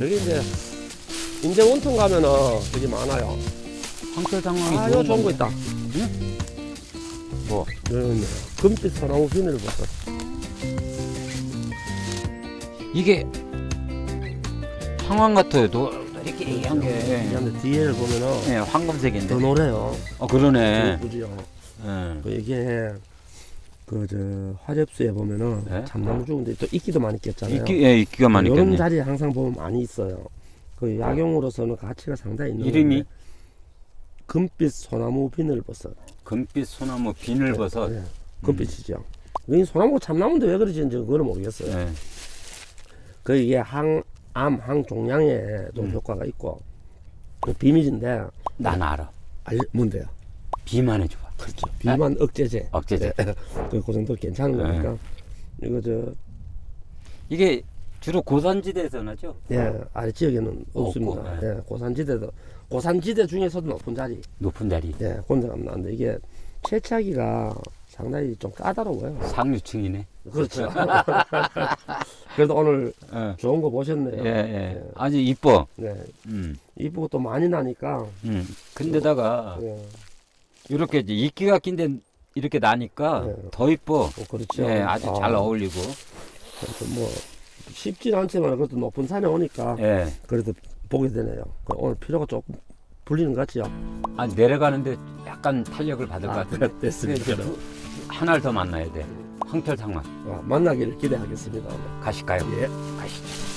여기 이제 인제 원통 가면은 되게 많아요. 황철 상황이 아, 이거 좋은 거 있다. 뭐? 여기 있네. 금빛 소나무 비닐버섯. 이게 황황 같아요. 도 이렇게 한 게. 근데 뒤에를 보면은 네, 황금색인데. 더 노래요. 어 그러네. 그지요. 예. 그 이게 그 저 화접수에 보면은 네? 참나무 죽은데 또 이끼도 많이 꼈잖아요. 이끼 예, 이끼가 많이 이런 꼈네. 자리에 항상 보면 많이 있어요. 그 약용으로서는 가치가 상당히 있는 이름이 건데 금빛 소나무 비늘버섯. 금빛 소나무 비늘버섯. 네, 금빛이죠. 이 소나무 참나무인데 왜 그러지 이제 그걸 모르겠어요. 예. 그 이게 항암 항종양에도 음. 효과가 있고 그 비밀인데 난 알아. 알 뭔데요? 비만해 줘봐. 그렇죠. 비만 억제제. 억제제. 네. 그, 그 정도 괜찮은 네. 거니까 이거 저 이게 주로 고산지대에서 나죠? 예, 아래 지역에는 없고, 없습니다. 네. 예, 고산지대도 고산지대 중에서도 높은 자리. 높은 자리. 예, 혼자가면 나는데 이게 채취하기가 상당히 좀 까다로워요. 상류층이네. 그렇죠. 그래도 오늘 예. 좋은 거 보셨네요. 예, 예. 아주 이뻐. 네, 음. 이쁘고 또 많이 나니까. 음. 근데다가 예, 이렇게 이제 이끼가 낀데 이렇게 나니까 네. 더 이뻐. 어, 그렇죠. 예, 아주 잘 아, 어울리고. 그래서 뭐 쉽진 않지만 그래도 높은 산에 오니까 예. 그래도 보게 되네요. 그 오늘 피로가 조금 풀리는 것 같지요? 아 내려가는데 약간 탄력을 받을 것 같은데. 아, 됐습니다. 두- 하나를 더 만나야 돼. 황철 상만 아, 만나기를 기대하겠습니다. 오늘. 가실까요? 예. 가시죠.